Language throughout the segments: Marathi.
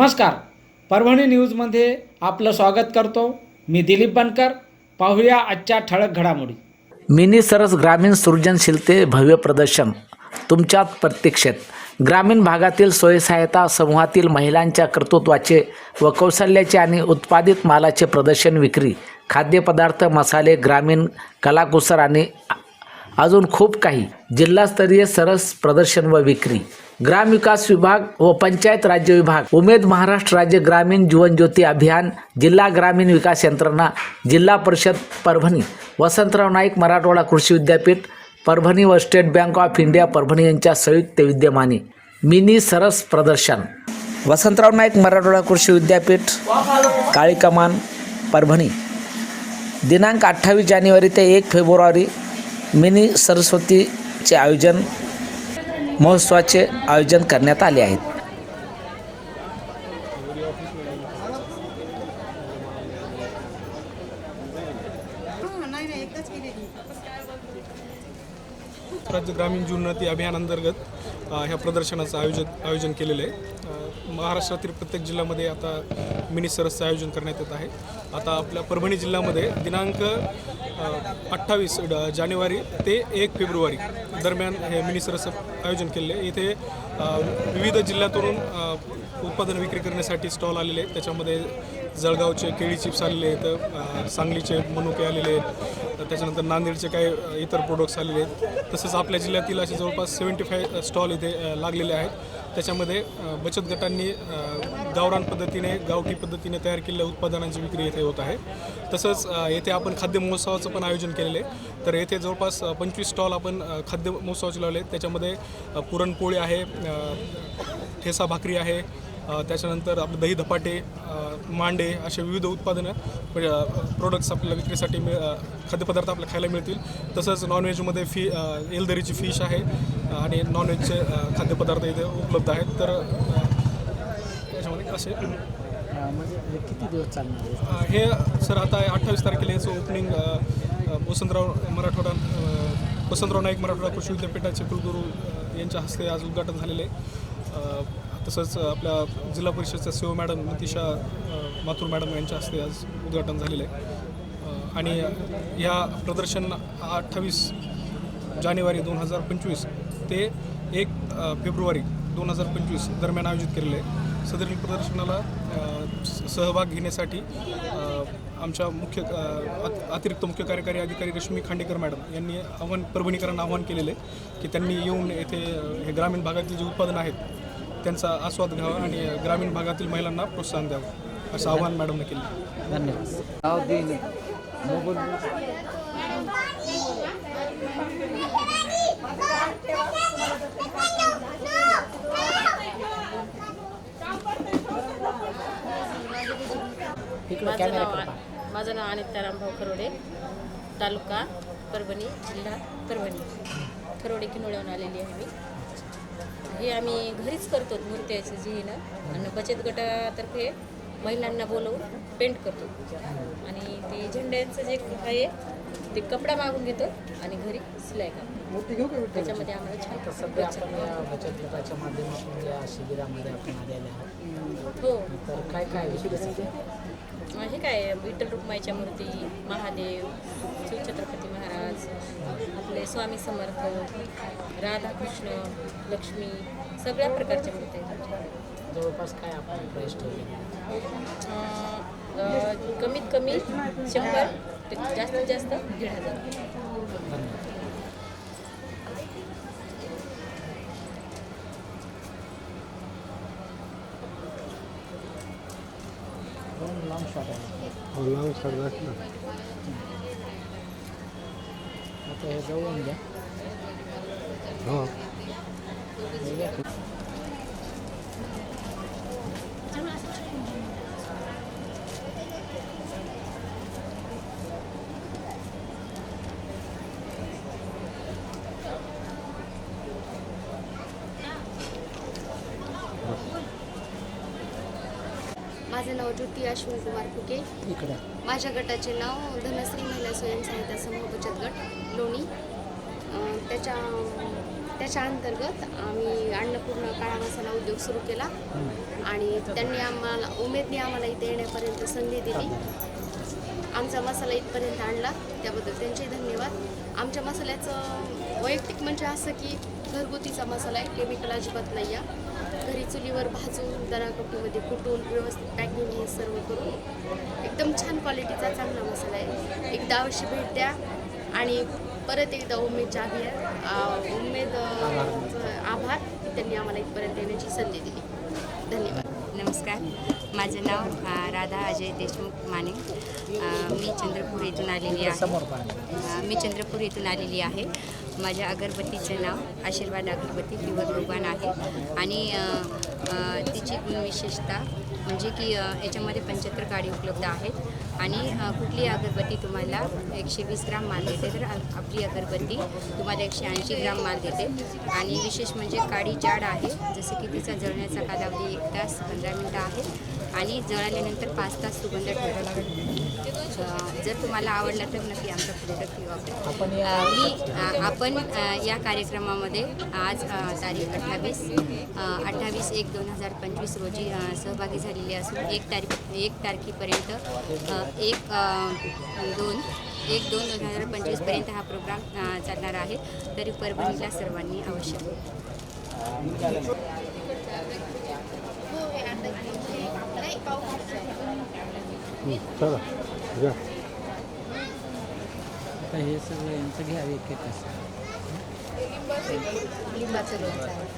नमस्कार. परभणी न्यूजमध्ये आपलं स्वागत करतो. मी दिलीप बनकर. पाहूया आजच्या ठळक घडामोडी. मिनी सरस ग्रामीण सृजनशीलते भव्य प्रदर्शन. तुमच्यात प्रत्यक्षेत ग्रामीण भागातील स्वयंसहायता समूहातील महिलांच्या कर्तृत्वाचे व कौशल्याचे आणि उत्पादित मालाचे प्रदर्शन विक्री खाद्यपदार्थ मसाले ग्रामीण कलाकुसर आणि अजून खूप काही. जिल्हास्तरीय सरस प्रदर्शन व विक्री. ग्राम विकास विभाग व पंचायत राज्य विभाग. उमेद महाराष्ट्र राज्य ग्रामीण जीवनज्योती अभियान जिल्हा ग्रामीण विकास यंत्रणा जिल्हा परिषद परभणी. वसंतराव नाईक मराठवाडा कृषी विद्यापीठ परभणी व state bank of India Parbhani यांच्या संयुक्त विद्यमाने. मिनी सरस प्रदर्शन. वसंतराव नाईक मराठवाडा कृषी विद्यापीठ काळी कमान परभणी. दिनांक अठ्ठावीस जानेवारी ते एक फेब्रुवारी मिनी सरस्वतीचे आयोजन महोत्सवाचे आयोजन करण्यात आले आहेत. राज्य ग्रामीण जीवनती अभियानांतर्गत ह्या प्रदर्शनाचं आयोजन आयोजन केलेलं आहे. महाराष्ट्रातील प्रत्येक जिल्ह्यामध्ये आता मिनी सरसचं आयोजन करण्यात येत आहे. आता आपल्या परभणी जिल्ह्यामध्ये दिनांक अठ्ठावीस जानेवारी ते एक फेब्रुवारी दरम्यान हे मिनी आयोजन केलेलं आहे. इथे विविध जिल्ह्यातून उत्पादन विक्री करण्यासाठी स्टॉल आलेले आहेत. त्याच्यामध्ये जळगावचे केळी चिप्स आलेले आहेत सांगलीचे मनुके आलेले आहेत. त्याच्यानंतर नांदेडचे काही इतर प्रोडक्ट्स आलेले आहेत. तसंच आपल्या जिल्ह्यातील असे जवळपास सेवन्टी फाय स्टॉल इथे लागलेले आहेत. त्याच्यामध्ये बचत गटांनी गावरान पद्धतीने गावठी पद्धतीने तयार केलेल्या उत्पादनांची विक्री येथे होत आहे. तसंच येथे आपण खाद्य महोत्सवाचं पण आयोजन केलेलं आहे. तर येथे जवळपास पंचवीस स्टॉल आपण खाद्य महोत्सवाचे लावले त्याच्यामध्ये पुरणपोळी आहे ठेसा भाकरी आहे त्याच्यानंतर आपलं दही धपाटे मांडे असे विविध उत्पादनं म्हणजे, प्रोडक्ट्स आपल्याला विक्रीसाठी मिळ खाद्यपदार्थ आपल्याला खायला मिळतील. तसंच नॉनव्हेजमध्ये फी एलदरीची फिश आहे आणि नॉनव्हेजचे खाद्यपदार्थ इथे उपलब्ध आहेत. तर अ, याच्यामध्ये असे म्हणजे किती दिवस चालणार हे सर आता अठ्ठावीस तारखेला याचं ओपनिंग वसंतराव मराठवाडा वसंतराव नाईक मराठवाडा कृषी विद्यापीठाचे कुलगुरू यांच्या हस्ते आज उद्घाटन झालेले तसंच आपल्या जिल्हा परिषदच्या C O madam Nitisha Mathur madam यांच्या हस्ते आज उद्घाटन झालेलं आहे. आणि या प्रदर्शन अठ्ठावीस जानेवारी दोन हजार पंचवीस ते एक फेब्रुवारी दोन हजार पंचवीस दरम्यान आयोजित केलेलं आहे. सदरील प्रदर्शनाला सहभाग घेण्यासाठी आमच्या मुख्य अतिरिक्त मुख्य कार्यकारी अधिकारी रश्मी खांडेकर मॅडम यांनी आव्हान परभणीकरांना आवाहन केलेलं आहे की त्यांनी येऊन येथे हे ग्रामीण भागातील जे उत्पादनं आहेत त्यांचा आस्वाद घ्यावा आणि ग्रामीण भागातील महिलांना प्रोत्साहन द्यावं असं आवाहन मॅडमने केलं. आहे माझं नाव माझं नाव अनिता रामभाऊ खरोडे तालुका परभणी जिल्हा परभणी. खरोडे किनोळ्याहून आलेली आहे मी. हे आम्ही घरीच करतो मूर्त्याचं जिहिणं आणि बचत गटातर्फे महिलांना बोलवून पेंट करतो. आणि ते झेंड्यांचं जे आहे ते कपडा मागून घेतो आणि घरी सिलाई करतो. त्याच्यामध्ये आम्हाला छान सध्या प्रोत्साहन आपण या बचत गटाच्या माध्यमातून या शिबिरामध्ये आपण आलेले आहोत. हो. तर काय काय विषय हे काय विठ्ठल रुक्माईच्या मूर्ती महादेव शिवछत्रपती महाराज आपले स्वामी समर्थ राधाकृष्ण लक्ष्मी सगळ्या प्रकारच्या मूर्ती आहेत. जवळपास काय आपण ठेवले अं, कमीत कमी शंभर जास्तीत जास्त दीड हजार दोन लॉंग शॉट आहे आता हे जवळून घ्या. हे ज्योती अश्विनी कुमार फुके. इकडे. माझ्या गटाचे नाव धनश्री महिला स्वयंसहायता समूह बचत गट लोणी. त्याच्या त्याच्या अंतर्गत आम्ही अन्नपूर्णा काळा मसाला उद्योग सुरू केला. आणि त्यांनी आम्हाला उमेदने आम्हाला इथे येण्यापर्यंत संधी दिली. आमचा मसाला इथपर्यंत आणला. त्याबद्दल त्यांचे धन्यवाद. आमच्या मसाल्याचं वैयक्तिक म्हणजे असं की घरगुतीचा मसाला आहे केमिकल अजिबात नाही आहे चुलीवर भाजून दराकपटीमध्ये कुटून व्यवस्थित पॅकिंग हे सर्व करून एकदम छान क्वालिटीचा चांगला मसाला आहे. एकदा अवश्य भेट द्या. आणि परत एकदा उमेदच्या अभियान उमेद आभार त्यांनी आम्हाला इथपर्यंत येण्याची संधी दिली. धन्यवाद. नमस्कार. माझं नाव राधा अजय देशमुख माने. मी चंद्रपूर येथून आलेली आहे. मी चंद्रपूर येथून आलेली आहे. माझ्या अगरबत्तीचं नाव आशीर्वाद अगरबत्ती प्युअर रुबान आहे. आणि तिची विशेषता म्हणजे की याच्यामध्ये पंच्याहत्तर काडी उपलब्ध आहेत. आणि कुठली अगरबत्ती तुम्हाला एकशे वीस ग्राम माल देते तर आपली अगरबत्ती तुम्हाला एकशे ऐंशी ग्राम माल देते. आणि विशेष म्हणजे काडी जाड आहे जसं की तिचा जळण्याचा कालावधी एक तास पंधरा मिनटं आहे. आणि जळाल्यानंतर पाच तास सुगंध ठेवतो जर तुम्हाला आवडला तर नक्की आमचा प्रोडक्ट वापरा मी आपण या कार्यक्रमामध्ये आज तारीख अठ्ठावीस अठ्ठावीस एक दोन हजार पंचवीस रोजी सहभागी झालेले असून एक तारीख एक तारखेपर्यंत एक दोन एक दोन दोन हजार पंचवीसपर्यंत हा प्रोग्राम चालणार आहे. तरी परभणीला सर्वांनी अवश्य हे सगळं यांचं घ्या एक एक लिंबाचं लोणचं आहे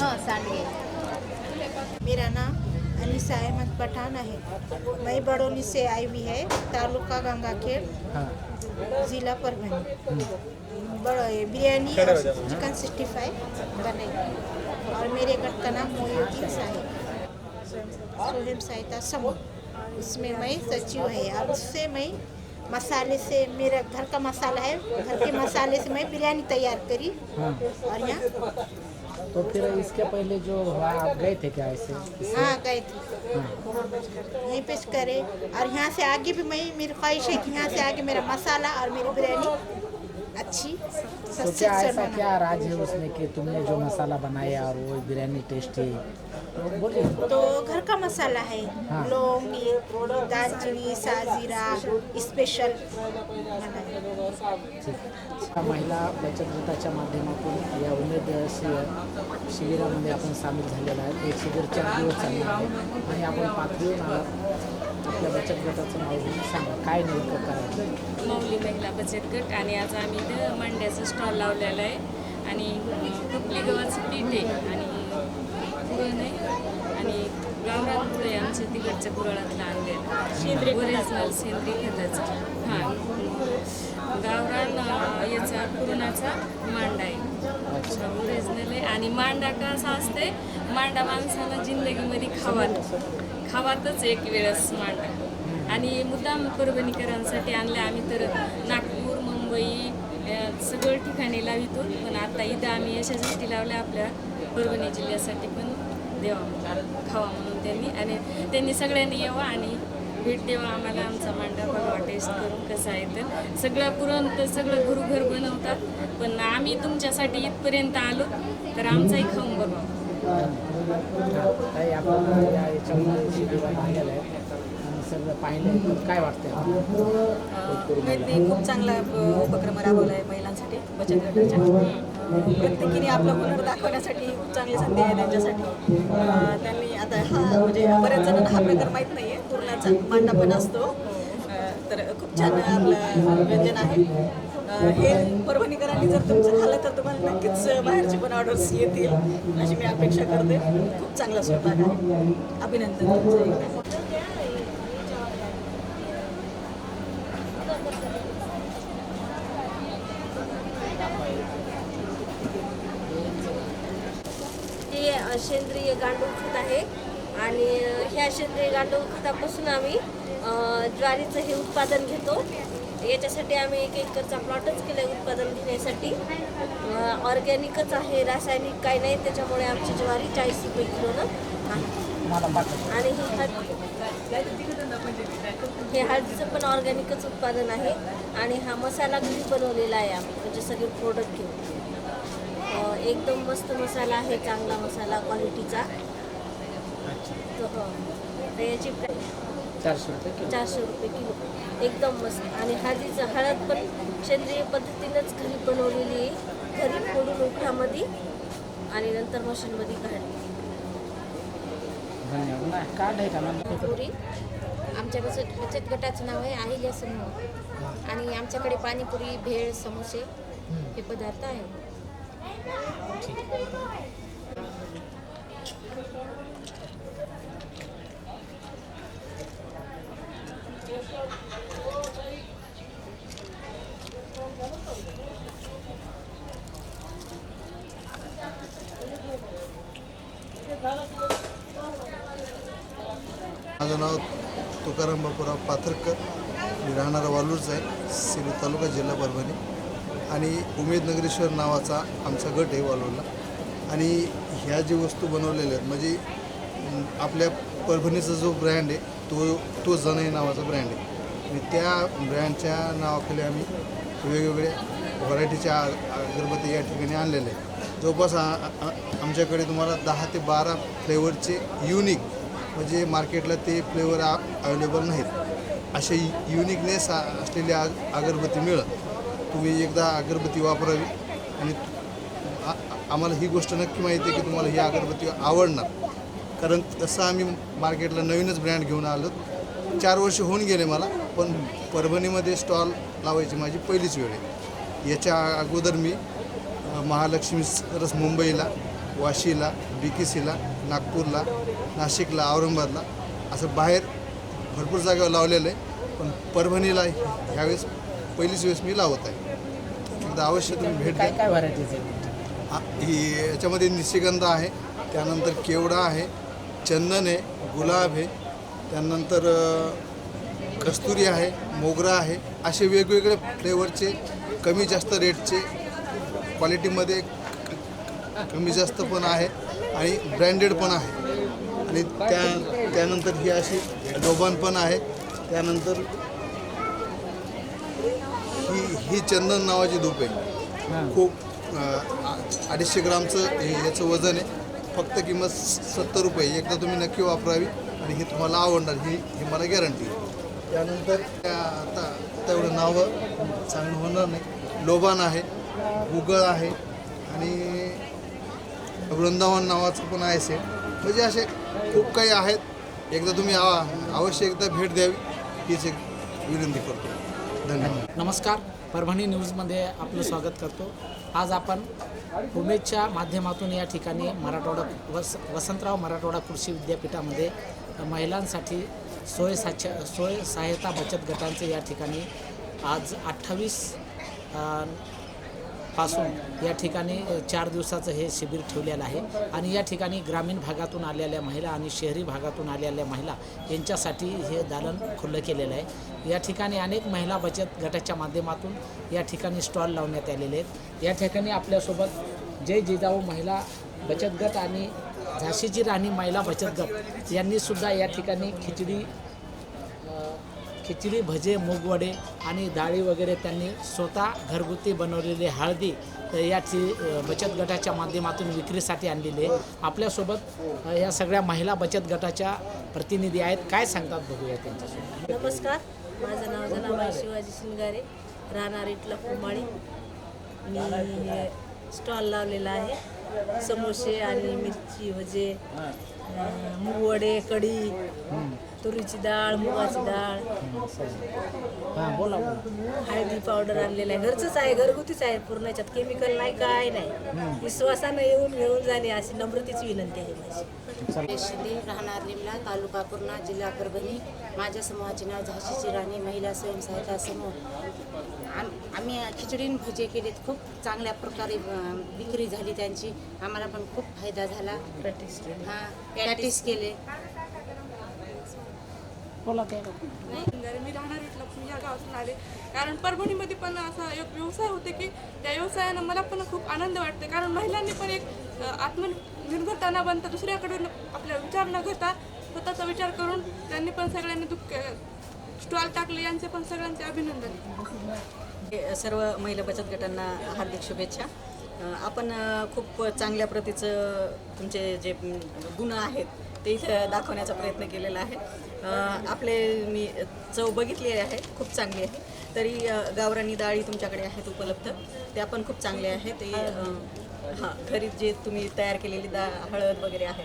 हां सांडगे मेरा नाम अनिसा अहमद पठान है मैं बड़ौनी से आई हुई है तालुका गंगाखेड़ हां. ज़िला परभनी बड़ा बिरयानी और चिकन सिक्सटी फाइव बनेगी और मेरे गट का नाम मोयुद्दीन साहिब स्वयं सहायता समूह। उसमें मैं सचिव है और उससे मैं मसाले से मेरा घर का मसाला है घर के मसाले से मैं बिरयानी तैयार करी हाँ। और यहाँ तो फिर इसके पहले जो आप गए थे क्या ऐसे? हाँ गए थे। यहीं पे करे। और यहाँ से आगे भी मैं मेरी ख्वाहिश है कि यहाँ से आगे मेरा मसाला और मेरी बिरयानी अच्छी तो क्या ऐसा क्या राज है उसमें कि तुमने जो मसाला बनाया और वो बिरयानी टेस्टी तो बोलिए। तो घर का मसाला है। हाँ। लौंगी दालचीनी साजीरा स्पेशल महिला बचत गटाच्या माध्यमातून या उमेद शिबिरामध्ये आपण सामील झालेला आहे हे शिबिर चार दिवस चालणार आहे आणि आपण आलात आपल्या बचत गटाचं नाव सांगा काय नेमकं करायचं? मौली महिला बचत गट आणि आज आम्ही इथं मांड्याचा स्टॉल लावलेला आहे. आणि कुपली गव्हाचं पीठ आहे आणि पुरण आहे आणि पुढे आहे आमच्या तिकडच्या पुरळातलं आणलेलं. सेंद्रिय ओरिजिनल सेंद्रिय खताचं. हां. गावरान याचा पुरणाचा मांडा आहे. ओरिजिनल आहे. आणि मांडा कसा असते मांडा माणसाला जिंदगीमध्ये खावात खावातच एक वेळेस मांडा. आणि मुद्दाम परभणीकरांसाठी आणलं आम्ही तर नागपूर मुंबई सगळं ठिकाणी लावितो. पण आता इथं आम्ही यशासाठी लावल्या आपल्या परभणी जिल्ह्यासाठी पण देवा खावा म्हणून त्यांनी. आणि त्यांनी सगळ्यांनी यावं आणि भेट द्यावा आम्हाला. आमचा मांडा बघा टेस्ट करून कसं आहे तर. सगळं पुरण तर सगळं घरोघर बनवतात. पण आम्ही तुमच्यासाठी इथपर्यंत आलो तर आमचाही खाऊन बघा काही आपण या याच्यामध्ये शिबिरात आलेलं आहे सगळं पाहिलं काय वाटतंय आपल्याला? खूप चांगला उपक्रम राबवला आहे महिलांसाठी बचत गटाच्या. प्रत्येकीने आपलं हुनर दाखवण्यासाठी खूप चांगली संधी आहे त्यांच्यासाठी. त्यांनी आता हा म्हणजे बऱ्याच जणांना हा प्रकार माहीत नाही आहे पूर्णाचा मांडा पण असतो. तर खूप छान आपलं व्यंजन आहे. हे हे मी जर तुमचं झालं तर तुम्हाला नक्कीच बाहेरचे पण ऑर्डर्स येतील. अशी मी अपेक्षा करते. खूप चांगला स्वयंपाक आहे. अभिनंदन तुमचं. हे सेंद्रिय गांडूळ खत आहे. आणि ह्या सेंद्रिय गांडूळ खतापासून आम्ही ज्वारीचं हे उत्पादन घेतो. याच्यासाठी आम्ही एक एकरचा प्लॉटच केला आहे उत्पादन घेण्यासाठी ऑर्गॅनिकच आहे रासायनिक काही नाही त्याच्यामुळे आमची ज्वारी चाळीस रुपये किलोनं आहे मला पाठव. आणि ही खत हे हळदीचं पण ऑर्गॅनिकच उत्पादन आहे. आणि हा मसाला घरी बनवलेला आहे आम्ही म्हणजे सगळे प्रोडक्ट घेऊन. एकदम मस्त मसाला आहे चांगला मसाला क्वालिटीचा तर हो. तर याची चारशे रुपये किलो. चारशे रुपये किलो. एकदम मस्त. आणि हळदीचं हळद पण सेंद्रिय पद्धतीनंच घरी बनवलेली आहे. घरी फोडून उठामध्ये आणि नंतर मशीनमध्ये काढली आहे पुरी. आमच्या बचत बचत गटाचं नाव आहे अहिल्या समूह आणि आमच्याकडे पाणीपुरी भेळ समोसे हे पदार्थ आहेत. माझं नाव तुकाराम बापूराव पाथरकर. मी राहणारा वालूरचा आहे सेलू तालुका जिल्हा परभणी. आणि उमेद नगरेश्वर नावाचा आमचा गट आहे वालूरला. आणि ह्या जी वस्तू बनवलेल्या आहेत म्हणजे आपल्या परभणीचा जो ब्रँड आहे तो तो जनई नावाचा ब्रँड आहे. आणि त्या ब्रँडच्या नावाखाली आम्ही वेगवेगळ्या व्हरायटीच्या अगरबत्ती या ठिकाणी आणलेल्या आहेत. जवळपास आमच्याकडे तुम्हाला दहा ते बारा फ्लेवरचे युनिक म्हणजे मार्केटला ते फ्लेवर अवेलेबल नाहीत. असे युनिकनेस असलेली आग अगरबत्ती मिळत तुम्ही एकदा अगरबत्ती वापरावी आणि आम्हाला ही गोष्ट नक्की माहिती आहे की तुम्हाला ही अगरबत्ती आवडणार. कारण तसं आम्ही मार्केटला नवीनच ब्रँड घेऊन आलो. चार वर्ष होऊन गेले मला पण परभणीमध्ये स्टॉल लावायची माझी पहिलीच वेळ आहे. याच्या अगोदर मी महालक्ष्मी रस मुंबईला वाशीला बी केसीला नागपूरला नाशिकला औरंगाबादला. असं बाहेर भरपूर जागेवर लावलेलं आहे. पण परभणीला ह्यावेळेस पहिलीच वेळेस मी लावत आहे. एकदा अवश्य तुम्ही भेट द्या. काय व्हरायटीज हा, ही याच्यामध्ये निशिगंध आहे त्यानंतर केवडा आहे चंदन आहे गुलाब आहे त्यानंतर अ, कस्तुरी आहे मोगरा आहे. असे वेगवेगळे फ्लेवरचे कमी जास्त रेटचे क्वालिटीमध्ये क- कमी जास्त पण आहे आणि ब्रँडेड पण आहे. आणि त्या त्यानंतर ही अशी लोबान पण आहे. त्यानंतर ही ही चंदन नावाची धूप आहे. खूप अडीचशे ग्रामचं हे याचं वजन आहे. फक्त किंमत सत्तर रुपये एकदा तुम्ही नक्की वापरावी आणि ही तुम्हाला आवडणार. ही ही मला गॅरंटी त्यानंतर त्या आता एवढं नावं चांगलं होणार नाही. लोबान आहे गुगळ आहे आणि वृंदावन नावाचं पण आहे. सेट म्हणजे असे खूप काही आहेत. एकदा तुम्ही अवश्य एकदा भेट द्यावी हीच एक विनंती करतो. धन्यवाद. नमस्कार. परभणी न्यूजमध्ये आपलं स्वागत करतो. आज आपण उमेदच्या माध्यमातून या ठिकाणी मराठवाडा वस वसंतराव मराठवाडा कृषी विद्यापीठामध्ये महिलांसाठी सोय साच्या सोय सहायता बचत गटांचे या ठिकाणी आज अठ्ठावीस पासून या ठिकाणी चार दिवसाचं हे शिबिर ठेवलेलं आहे. आणि या ठिकाणी ग्रामीण भागातून आलेल्या महिला आणि शहरी भागातून आलेल्या महिला यांच्यासाठी हे दालन खुलं केलेलं आहे. या ठिकाणी अनेक महिला बचत गटाच्या माध्यमातून या ठिकाणी स्टॉल लावण्यात आलेले आहेत. या ठिकाणी आपल्यासोबत जय जिजाऊ महिला बचत गट आणि झाशीची राणी महिला बचत गट यांनीसुद्धा या ठिकाणी खिचडी खिचडी भजे मूगवडे आणि डाळी वगैरे त्यांनी स्वतः घरगुती बनवलेले हळदी याची बचत गटाच्या माध्यमातून विक्रीसाठी आणलेली आहे. आपल्यासोबत या सगळ्या महिला बचत गटाच्या प्रतिनिधी आहेत. काय सांगतात बघूया त्यांच्यासोबत. नमस्कार. माझं नाव जनाबाई शिवाजी शिंगारे राहणार इथला कुंभाळी. मी स्टॉल लावलेला आहे. समोसे आणि मिरची भजे मुगवडे मूगवडे कढी तुरीची डाळ मुगाची डाळ. हां बोला बोला. हळदी पावडर आणलेलं आहे. घरचंच आहे घरगुतीच आहे. पूर्ण याच्यात केमिकल नाही काय नाही. विश्वासानं येऊन घेऊन जाणे अशी नम्रतेची विनंती आहे माझी. शिंदे राहणार निमला तालुका पूर्णा जिल्हा परभणी. माझ्या समूहाचे नाव झाशीची राणी महिला स्वयंसहायता समूह. आम आम्ही खिचडी आणि भजे केलेत. खूप चांगल्या प्रकारे विक्री झाली त्यांची. आम्हाला पण खूप फायदा झाला. प्रॅक्टिस केली. हां प्रॅक्टिस केले. बोला मी राहणार इथलं या गावातून आले. कारण परभणीमध्ये पण असा एक व्यवसाय होते की त्या व्यवसायानं मला पण खूप आनंद वाटते कारण महिलांनी पण एक आत्मनिर्भरता न बनता दुसऱ्याकडून आपला विचार न घेता स्वतःचा विचार करून त्यांनी पण सगळ्यांनी दुःख स्टॉल टाकले. यांचे पण सगळ्यांचे अभिनंदन. सर्व महिला बचत गटांना हार्दिक शुभेच्छा. आपण खूप चांगल्या प्रतीचं तुमचे जे गुण आहेत ते इथं दाखवण्याचा प्रयत्न केलेला आहे. आपले मी चव बघितली आहे खूप चांगली आहे. तरी गावरानी डाळी तुमच्याकडे आहेत उपलब्ध. त्या पण खूप चांगल्या आहेत. ते हां घरी जे तुम्ही तयार केलेली दा हळद वगैरे आहे.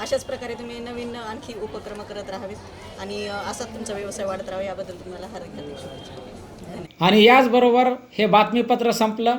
अशाच प्रकारे तुम्ही नवीन आणखी उपक्रम करत राहावेत. आणि असाच तुमचा व्यवसाय वाढत राहावा याबद्दल तुम्हाला हार्दिक हार्दिक शुभेच्छा. आणि याचबरोबर हे बातमीपत्र संपलं.